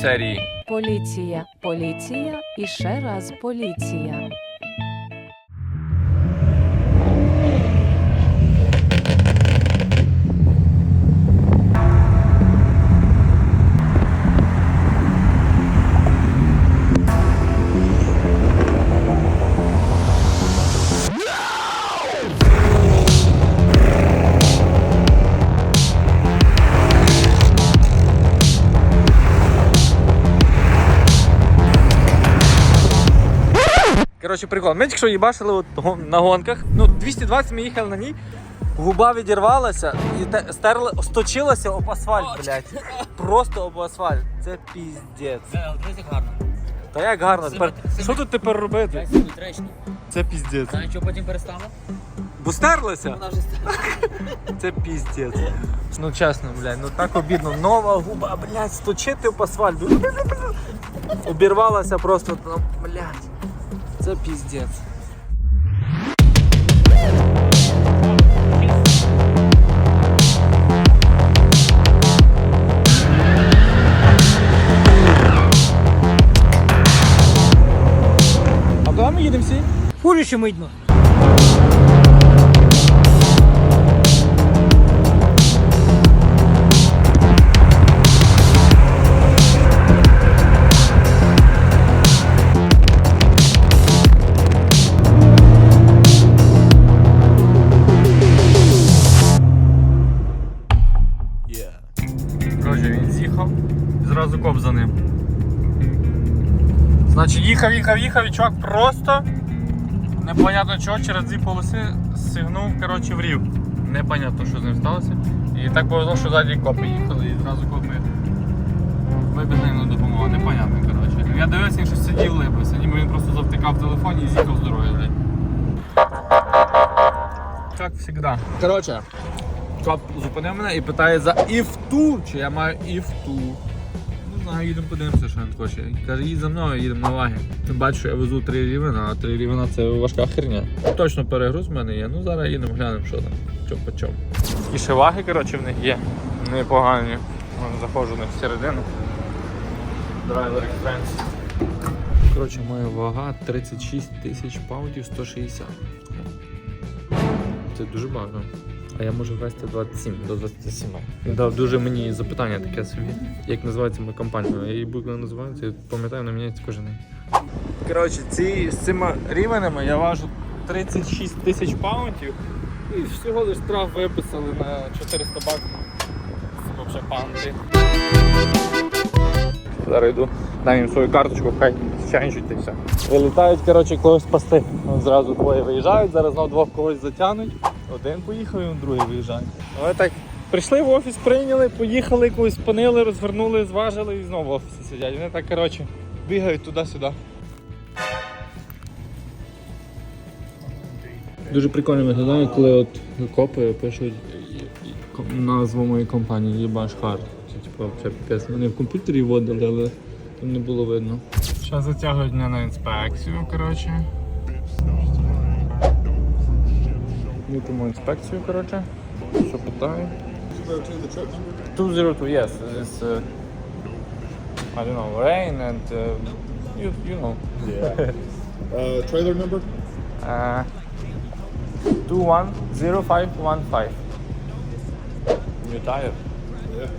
серії. Поліція, поліція і ще раз поліція. Коротше, прикол. Ми тільки що їбашили от на гонках. Ну, 220 ми їхали на ній. Губа відірвалася і те, стерли, сточилася об асфальт, блядь. Просто об асфальт. Це піздець. Дивіться гарно. Та як гарно. Тепер, що тут тепер робити? Це піздець. Знаєш, що потім перестало? Бо стерлася? Вона вже стала. Це піздець. Ну чесно, блядь, ну так обідно. Нова губа, блядь, стучити об асфальт. Обірвалася просто, ну, блядь. Це піздець. А куди ми їдемо всі? Куріше мидно. Значить, їхав, їхав, їхав, і чувак просто непонятно чого через дві полоси сигнув коротше, в рів. Непонятно, що з ним сталося. І так повезло, що ззаді копи їхали і зразу копи вибігли на допомогу. Непонятно, коротше. Я дивився, він щось сидів липився, ніби він просто завтикав в телефоні і з'їхав з дороги. Так завжди. Коротше, Коп зупинив мене і питає за іфту, чи я маю іфту. Ну, їдемо подивимося, що він хоче. Каже, їдь за мною, їдемо на ваги. Ти бачиш, що я везу 3 рівена, а 3 рівена це важка херня. Точно перегруз в мене є. Ну зараз їдемо, глянемо, що там, що по чому. І ще ваги, коротше, в них є. Непогані. Заходжу на всередину. Драйвер Expense. Коротше, моя вага 36 тисяч паунтів 160. Це дуже багато. А я можу вести 27 до 27. Він дав дуже мені запитання таке собі. Як називається моя компанія? Я її букви називається, я пам'ятаю, вона міняється кожен день. Коротше, ці, з цими рівнями я важу 36 тисяч паунтів. І всього лиш штраф виписали на 400 баксів. Це взагалі панти. Зараз йду, дам їм свою карточку, хай чайнчуть і все. Вилітають, коротше, когось спасти. От зразу двоє виїжджають, зараз знов двох когось затягнуть. Один поїхав, і другий виїжджає. Але так, прийшли в офіс, прийняли, поїхали, когось спинили, розвернули, зважили і знову в офісі сидять. Вони так, коротше, бігають туди-сюди. Дуже прикольно виглядає, коли от копи пишуть назву моєї компанії Єбаш Хард. Це типу піпець. Мене в комп'ютері вводили, але там не було видно. Зараз затягують мене на інспекцію, коротше. Мутимо інспекцію, коротше. Що питаю? 202, yes. It's, uh, I don't know, rain and, uh, you, you know. Uh, trailer number? Uh, 210515. New tire. Yeah,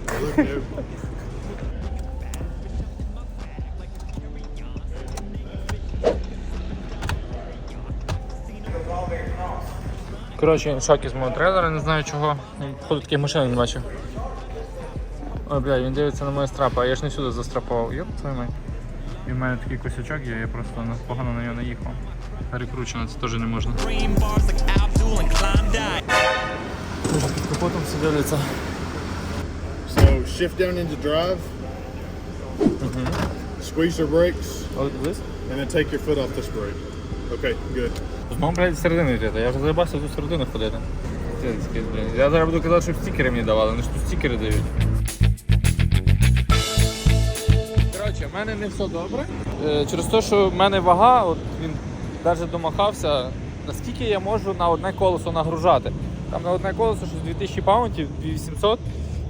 Коротше, він в шокі з мого трейлера, не знаю чого. Він, Походу таких машин не бачив. Ой, бля, він дивиться на мою страпу, а я ж не сюди застрапував. Йоп, твою мать. І в мене такий косячок є, я просто погано на нього наїхав. Перекручено, це теж не можна. Під капотом все дивляться. So shift down into drive. Squeeze your brakes Ось дивись. and then take your foot off this brake. Okay, good. Знову, блядь, середини йти. Я вже заїбався в ту середину ходити. Блін. Я зараз буду казати, що стікери мені давали, вони ж тут стікери дають. Коротше, в мене не все добре. Е, Через те, що в мене вага, от він навіть домахався, наскільки я можу на одне колесо нагружати. Там на одне колесо щось 2000 паунтів, 2800.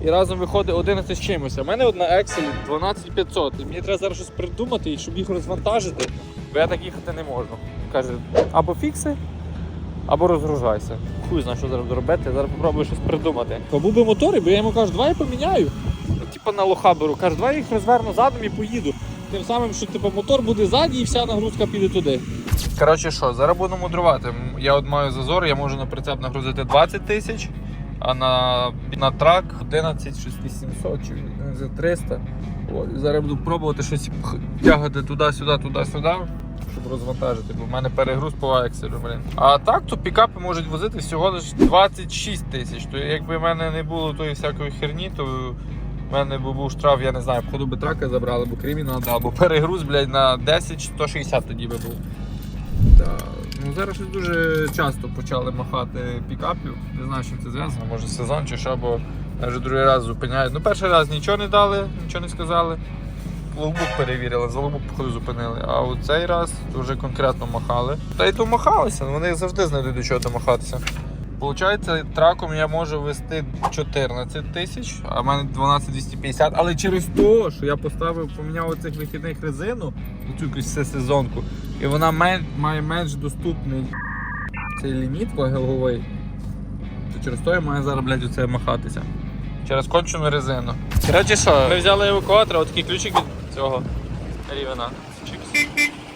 і разом виходить 11 з чимось. В мене от на Excel 12500. І мені треба зараз щось придумати, щоб їх розвантажити, бо я так їхати не можу. Каже, або фікси, або розгружайся. Хуй знає, що зараз робити, зараз попробую щось придумати. Побув би мотори, бо я йому кажу, давай я поміняю. Ну, Типа на лоха беру. Кажу, давай їх розверну задом і поїду. Тим самим, що типу, мотор буде ззаді і вся нагрузка піде туди. Коротше що, зараз буду мудрувати. Я от маю зазор, я можу на прицеп нагрузити 20 тисяч, а на, на трак 11 щось 800 чи не 300. От, і зараз буду пробувати щось тягати туди-сюди, туди-сюди, щоб розвантажити, бо в мене перегруз по акселю, блін. А так, то пікапи можуть возити всього лише 26 тисяч. То якби в мене не було тої всякої херні, то в мене би був штраф, я не знаю, походу би трака забрали, бо кримінал, або перегруз, блядь, на 10 160 тоді би був. Да. Ну, зараз щось дуже часто почали махати пікапів. Не знаю, чим це зв'язано, може сезон чи що, бо вже другий раз зупиняють. Ну, перший раз нічого не дали, нічого не сказали. Логбук перевірили, за логбук походу зупинили. А у цей раз вже конкретно махали. Та й то махалися, вони завжди знайдуть до чого домахатися. Получається, траком я можу вести 14 тисяч, а в мене 12 250. Але через те, що я поставив, поміняв цих вихідних резину, цю якусь всесезонку, і вона має менш доступний цей ліміт ваговий, то через то я маю зараз, блядь, оце махатися. Через кончену резину. Коротше що, ми взяли евакуатор, от такий ключик цього рівена.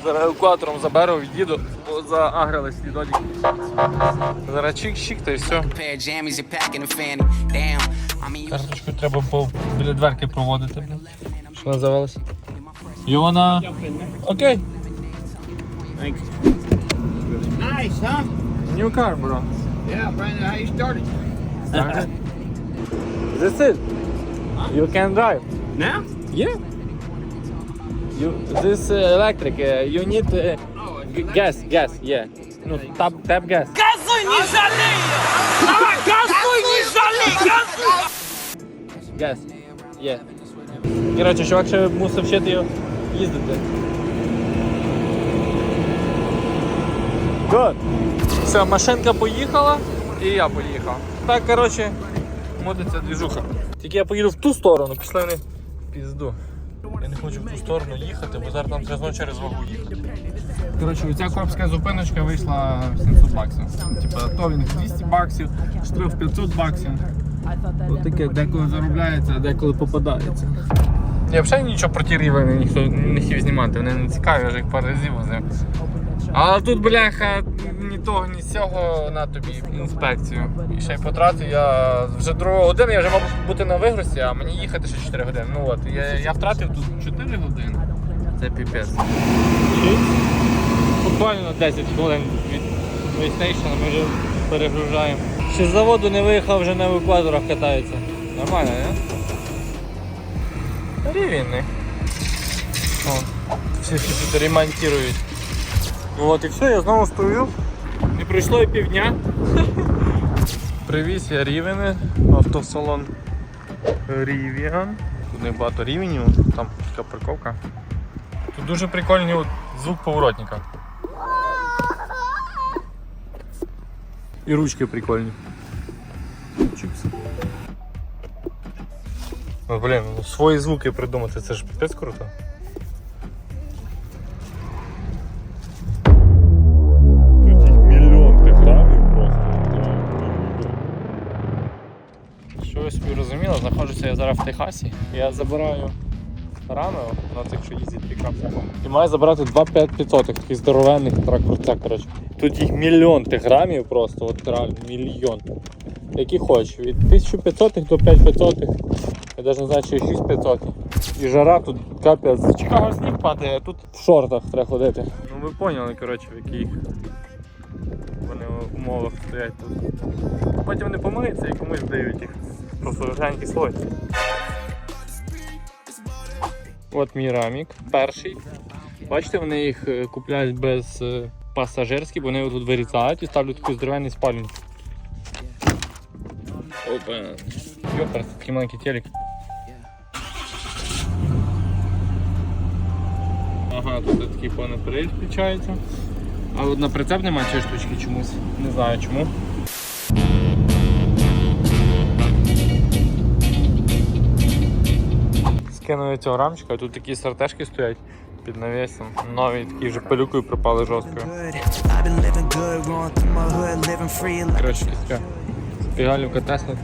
Зараз евакуатором заберу, від'їду, бо заагрились слідодік. Зараз чик-чик, та й все. Карточку треба по біля дверки проводити. Що називалося? Йона. Окей. Nice, huh? New car, bro. Yeah, Brandon, how you started? This it. You can drive. Now? Yeah. You this uh, electric. Uh, you need uh, g- gas, gas. Yeah. No, tap tap gas. Газ. Є. Коротше, чувак ще мусив вчити його їздити. Good. Все, машинка поїхала і я поїхав. Так, коротше, модиться двіжуха. Тільки я поїду в ту сторону, пішли вони в пізду. Я не хочу в ту сторону їхати, бо зараз треба знову через вагу їхати. Коротше, оця копська зупиночка вийшла 700 баксів. Типа товінг 200 баксів, штраф 500 баксів. Ось таке деколи заробляється, а деколи попадається. Я взагалі нічого про ті рівень ніхто не хотів знімати, вони не цікаві, я вже їх пару разів возив. Але тут, бляха, ні того, ні цього на тобі інспекцію. І ще й потратив я вже другу годину, я вже мав бути на вигрузці, а мені їхати ще 4 години. Ну от, я, я втратив тут 4 години. Це піпець. Буквально на 10 хвилин від вейстейшена ми вже перегружаємо. Ще з заводу не виїхав, вже на евакуаторах катається. Нормально, не? О, всі тут ремонтують. От і все, я знову стою. Не пройшло і півдня. Привіз я рівени, автосалон Rivian. Тут не багато рівенів, там така парковка. Тут дуже прикольний от звук поворотника. І ручки прикольні. Чикс. Ну, блін, свої звуки придумати, це ж пипець круто. Знаходжуся я зараз в Техасі. Я забираю рамео на цих, що їздять пікапи. І маю забрати 25500, таких здоровенних тракторця, коротше. Тут їх мільйон тих грамів просто, от реально мільйон. Які хочеш, від 1500 до 5500. Я навіть не знаю, чи 6500. І жара тут капець. Чикаго сніг падає, а тут в шортах треба ходити. Ну ви поняли, коротше, в яких вони умовах стоять тут. Потім вони помиються і комусь дають їх. Просто гляньки слой. От мій рамік, перший. Бачите, вони їх е, купляють без е, пасажирських, вони тут вирізають і ставлять таку здоровенний спальник. Опа. Йопер, такий маленький телек. Ага, тут такий привід включається. А от на прицеп немає цієї штучки чомусь. Не знаю чому. Кинули цього рамчика, тут такі сартешки стоять під навісом. Нові такі вже пилюкою пропали free. Коротше, така пігалівка Тесла.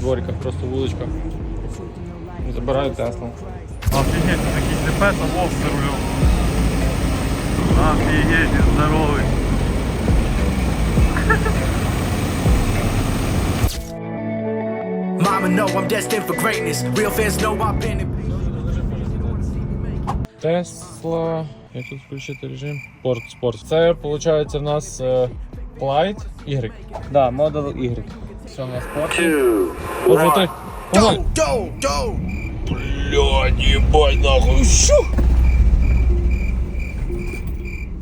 Дворика, просто вуличка. Забираю Теслу. Офігеть, це такий ДП та вовк за рулем. Офігеть, здоровий. Mama know I'm destined for greatness. Real fans know I've been in. Тесла. Як тут включити режим? Спорт, спорт. Це виходить в нас е, Light Y. Да, Model Y. Все на спорті. От смотри. Ой. Go, go! Блядь, ебать нахуй. Що?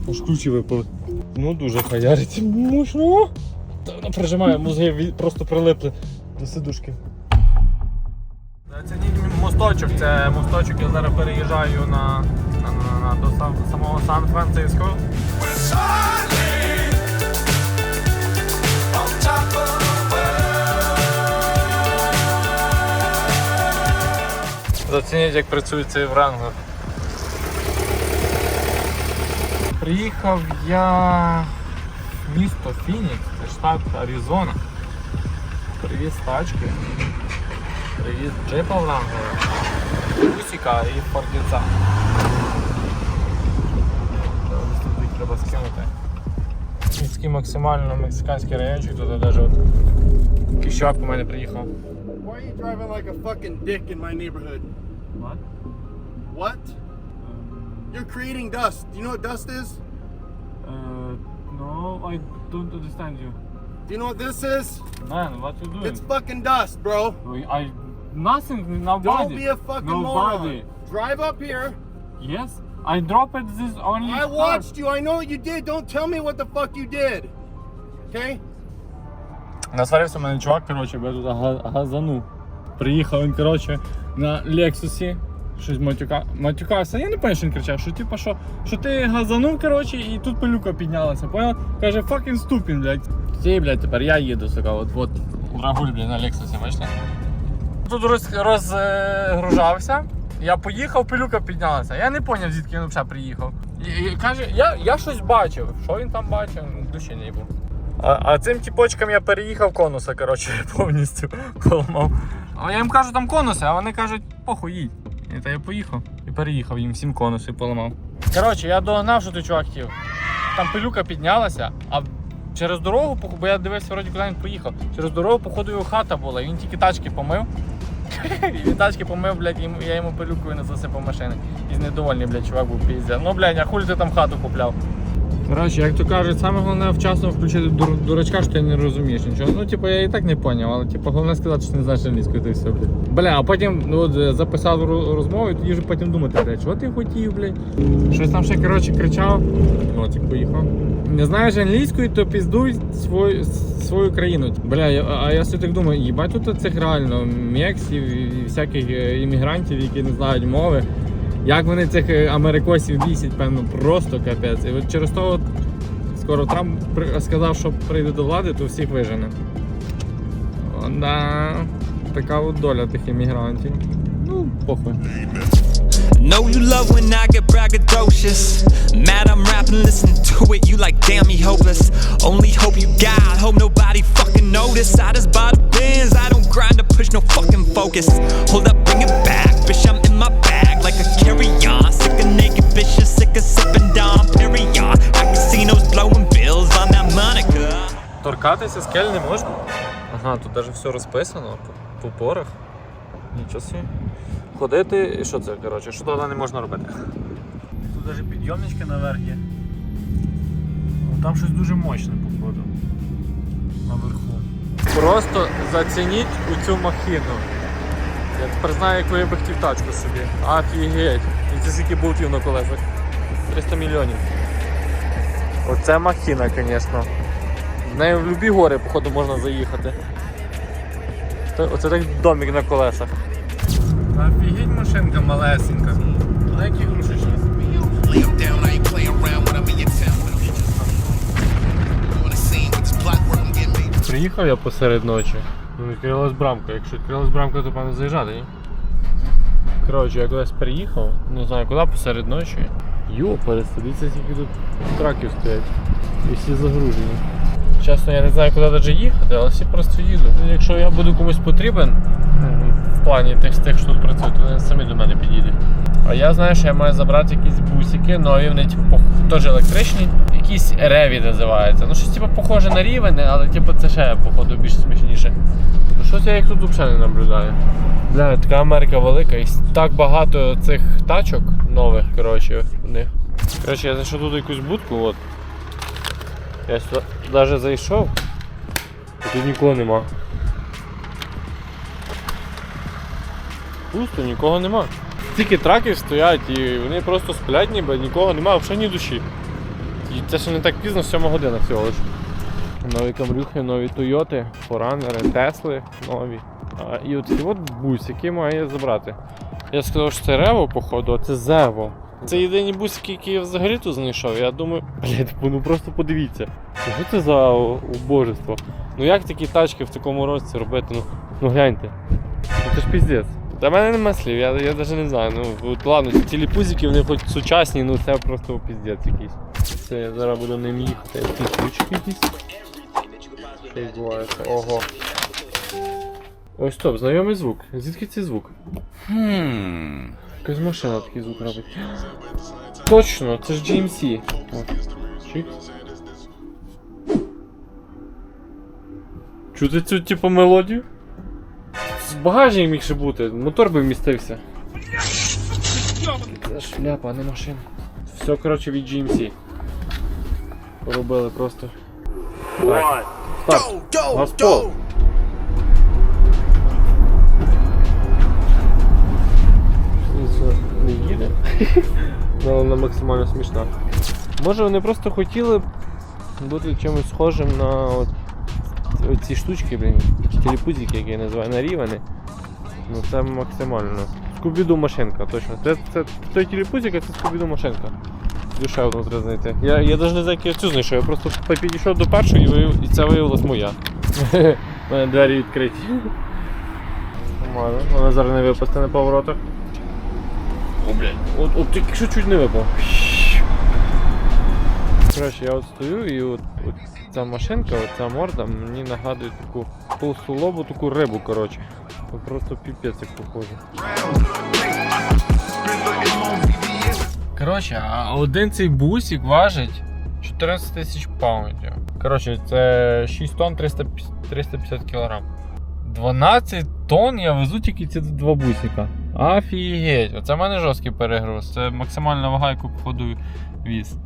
Аж ключі випали. Ну дуже хаярить. Мощно. Та прижимає, мозги просто прилипли до сидушки. Мосточок, це мосточок, я зараз переїжджаю на, на, на, на до сам, самого Сан-Франциско. Зацініть, як працює цей Wrangler. Приїхав я в місто Фінікс, штат Аризона. Привіз тачки. Привіз джипа Wrangler, Усіка і Фордіца. Сюди треба скинути. Міський максимально мексиканський райончик, тут навіть от Кіщак у мене приїхав. Why are you driving like a fucking dick in my neighborhood? What? What? You're creating dust. Do you know what dust is? Uh, no, I don't understand you. Do you know what this is? Man, what you doing? It's fucking dust, bro. I nothing nobody. Don't be a fucking nobody. moron. Drive up here. Yes, I dropped this only. I watched you. I know what you did. Don't tell me what the fuck you did. Okay? Насварився мене чувак, коротше, бо я тут га- газанув. Приїхав він, коротше, на Лексусі. Щось матюка... матюкався. Я не пам'ятаю, що він кричав, що типу, що, що ти газанув, коротше, і тут пилюка піднялася. Понял? Каже, fucking ступін, блядь. Ті, блядь, тепер я їду, сука, от, от. Рагуль, блядь, на Лексусі, бачите? Тут роз, розгружався. Я поїхав, пилюка піднялася. Я не зрозумів, звідки він взагалі приїхав. І, і каже, я, я щось бачив. Що він там бачив? Душі не був. А, а цим тіпочкам я переїхав конуса, коротше, повністю поламав. А я їм кажу, там конуси, а вони кажуть, похуй. І та я поїхав і переїхав їм всім конуси поламав. Коротше, я догнав, що той чувак хотів. Там пилюка піднялася, а через дорогу, бо я дивився, вроді куди він поїхав. Через дорогу, походу, його хата була, і він тільки тачки помив. І тачки помив, блядь, я йому пилюкою не засипав машини. І знедовольний, блядь, чувак був піздя. Ну, блядь, а хуй ти там хату купляв? Коротше, як то кажуть, саме головне вчасно включити дур- дурачка, що ти не розумієш нічого. Ну, типу, я і так не поняв, але типу, головне сказати, що ти не знаєш англійською, і все, блядь. Бля, а потім ну, от, е, записав розмову, і тоді вже потім думати, блядь, що ти хотів, блядь. Щось там ще, коротше, кричав. Ну, типу, поїхав. Не знаєш англійською, то піздуй свою, свою країну. Бля, я, а я собі так думаю, їбать тут цих реально мексів і всяких е, іммігрантів, які не знають мови. Як вони цих е, америкосів бісять, певно, просто капець. І от через то скоро Трамп сказав, що прийде до влади, то всіх вижене. Да, така от доля тих іммігрантів. Ну, похуй. Know you love when I get braggadocious. Mad I'm rapping, listen to it, you like damn me hopeless. Only hope you got, hope nobody fucking notice. I just buy the bins, I don't grind to push no fucking focus. Hold up, bring it back, bitch, I'm in my bag like a carry-on. Sick of naked bitches, sick of sipping Dom Perignon. At casinos blowing bills on that Monica. Торкатися скель не можна. Ага, тут навіть все розписано по, по порах. Нічого собі. Ходити, і що це, коротше, що туди не можна робити? Тут навіть підйомнички наверх є. Ну, Там щось дуже мощне, походу. Наверху. Просто зацініть у цю махіну. Я тепер знаю, яку я би хотів тачку собі. Офігеть. І це скільки болтів на колесах. 300 мільйонів. Оце махіна, звісно. В неї в любі гори, походу, можна заїхати. Оце так домик на колесах. Офігеть машинка малесенька. На які грушечки. Приїхав я посеред ночі. Ну, відкрилась брамка. Якщо відкрилась брамка, то певно заїжджати, ні? Коротше, я кудись приїхав, не знаю куди, посеред ночі. Йо, пересадиться, скільки тут траків стоять. І всі загружені. Чесно, я не знаю, куди навіть їхати, але всі просто їдуть. Ну, Якщо я буду комусь потрібен, в плані тих, тих, що тут працюють, то вони самі до мене підійдуть. А я знаю, що я маю забрати якісь бусики, нові, вони типу, теж електричні, якісь реві називаються. Ну щось типу похоже на рівень, але типу це ще походу більш смішніше. Ну щось я їх тут взагалі не наблюдаю. Бля, така Америка велика і так багато цих тачок нових, коротше, в них. Коротше, я знайшов тут якусь будку, от. Я сюди навіть зайшов, і тут нікого нема. Пусто, нікого нема. Тільки траки стоять і вони просто сплять, ніби нікого немає, взагалі ні душі. І це ще не так пізно, 7 година всього лиш. Нові камрюхи, нові Тойоти, Форанери, Тесли нові. А, і от от бусики має забрати. Я сказав, що це Рево, походу, а це Зево. Це єдині бусики, які я взагалі тут знайшов. Я думаю, блядь, ну просто подивіться. Що це за убожество? Ну як такі тачки в такому розці робити? Ну, ну гляньте. Ну, це ж піздець. Та мене нема слів, я, я навіть не знаю. Ну, от, ладно, ці телепузики, вони хоч сучасні, ну це просто піздець якийсь. Це я зараз буду ним їхати. Ці ключики якісь. Що відбувається? Ого. Ось стоп, знайомий звук. Звідки цей звук? Якась машина такий звук робить. Точно, це ж GMC. О, Чик. Чути цю типу мелодію? З багажник міг ще бути, мотор би вмістився. Це шляпа, а не машина. Все, коротше, від GMC. Поробили просто. Так. Старт. Газпол. Не їде. Ну, вона максимально смішна. Може вони просто хотіли бути чимось схожим на от, ці штучки, блін, телепузики, які я називаю, на рівені. Ну це максимально. Скубіду машинка, точно. Це, це той телепузик, це скубіду машинка. Душевно знайти. Я, я навіть не знаю, як я цю знайшов. Я просто підійшов до першої і, і це виявилась моя. У мене двері відкриті. Нормально. Вона зараз не випасти на поворотах. О, блядь. От, от тільки що чуть не випав. Коротше, я от стою і от, от ця машинка, от ця морда мені нагадує таку толстолобу, таку рибу, коротше. Просто піпець як похоже. Коротше, а один цей бусик важить 14 тисяч паундів. Коротше, це 6 тонн 350 350 кілограм. 12 тонн я везу тільки ці два бусика. Офігеть, оце в мене жорсткий перегруз. Це максимальна вага, яку походу віз.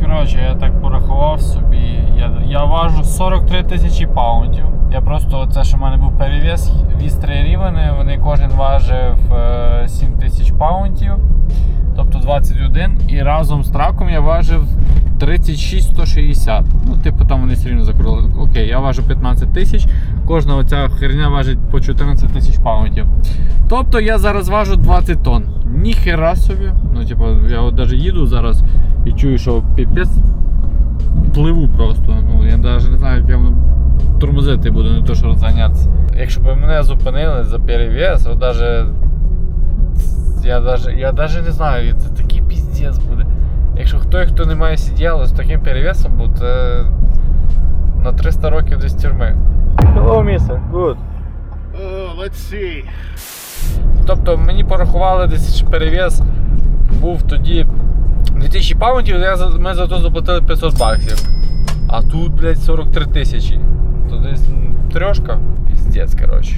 Коротше, я так порахував собі. Я, я важу 43 тисячі паундів. Я просто це, що в мене був перевіз, віз три рівени, вони кожен важив е, 7 тисяч паундів, тобто 21. І разом з траком я важив 36 160. Ну, типу, там вони все рівно закрили. Окей, я важу 15 тисяч. Кожна оця херня важить по 14 тисяч паундів. Тобто я зараз важу 20 тонн. Ніхера собі. Ну, типу, я от навіть їду зараз і чую, що піпець пливу просто. Ну, я навіть не знаю, як я воно тормозити буду, не то що розганятися. Якщо б мене зупинили за перевіз, от даже. Я даже, я даже не знаю, це такий піздець буде. Якщо хто хто не має сиділа з таким перевесом, буде на 300 років десь тюрми. Hello, mister. Good. Oh, let's see. Тобто мені порахували десь що перевіз був тоді 2000 паундів, я за, ми за то заплатили 500 баксів. А тут, блядь, 43 тисячі. То десь трьошка. Піздець, коротше.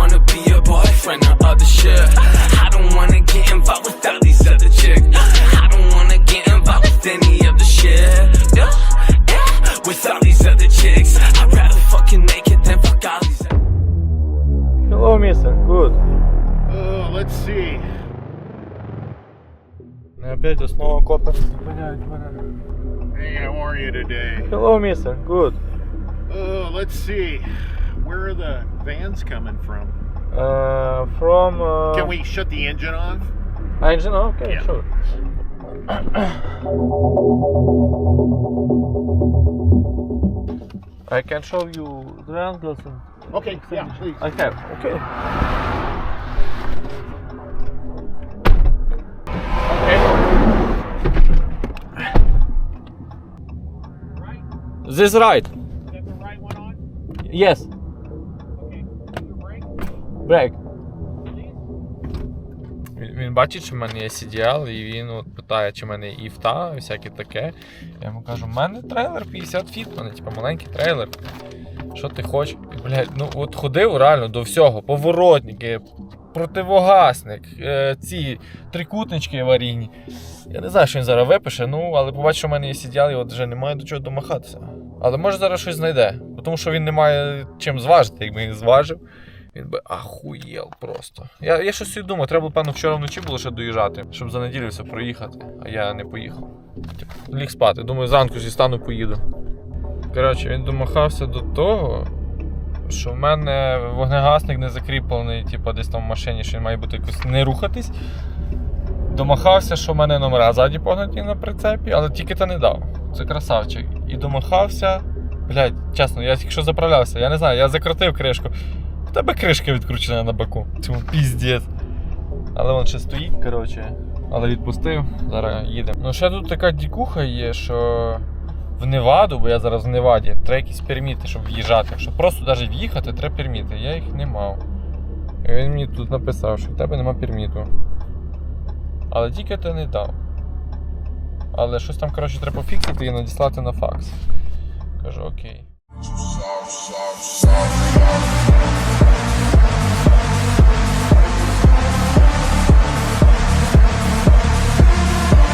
wanna be your boyfriend or other shit. I don't wanna get involved with all these other chicks. I don't wanna get involved with any of the shit. Yeah, yeah. With all these other chicks, I'd rather fucking make it than fuck all these. Hello, mister. Good. Oh, let's see. Опять основа копи. Hey, how are you today? Hello, mister. Good. Oh, let's see. Where are the vans coming from? Uh, from... Uh... Can we shut the engine off? Engine? Okay, Yeah. sure. I can show you Triangle. Okay, yeah, please. I have. Okay. This right. Yes. Break. Він, він бачить, що в мене є CDL, і він от питає, чи в мене є іфта, всяке таке. Я йому кажу, в мене трейлер 50 фіт, в мене типу, маленький трейлер. Що ти хочеш? І, блядь, ну от ходив реально до всього. Поворотники, противогасник, е, ці трикутнички аварійні. Я не знаю, що він зараз випише, ну, але побачив, що в мене є CDL, і от вже немає до чого домахатися. Але може зараз щось знайде, тому що він не має чим зважити, якби він зважив. Він би ахуєл просто. Я, я щось думав, треба, певно, вчора вночі було ще доїжджати, щоб за неділю все проїхати, а я не поїхав. Ліг спати. Думаю, зранку зістану, поїду. Коротше, він домахався до того, що в мене вогнегасник не закріплений, типу, десь там в машині, що він має бути якось не рухатись. Домахався, що в мене номера ззаді погнаті на прицепі, але тільки та не дав. Це красавчик. І домахався. Блядь, чесно, я тільки що заправлявся, я не знаю, я закрутив кришку. Тебе кришка відкручена на боку. Цьому піздець. Але він ще стоїть, коротше. Але відпустив, зараз їдемо. Ну ще тут така дікуха є, що в Неваду, бо я зараз в Неваді, треба якісь перміти, щоб в'їжджати. Щоб просто навіть в'їхати, треба перміти. Я їх не мав. І він мені тут написав, що в тебе нема перміту. Але тільки ти не дав. Але щось там, коротше, треба пофіксити і надіслати на факс. Кажу, окей.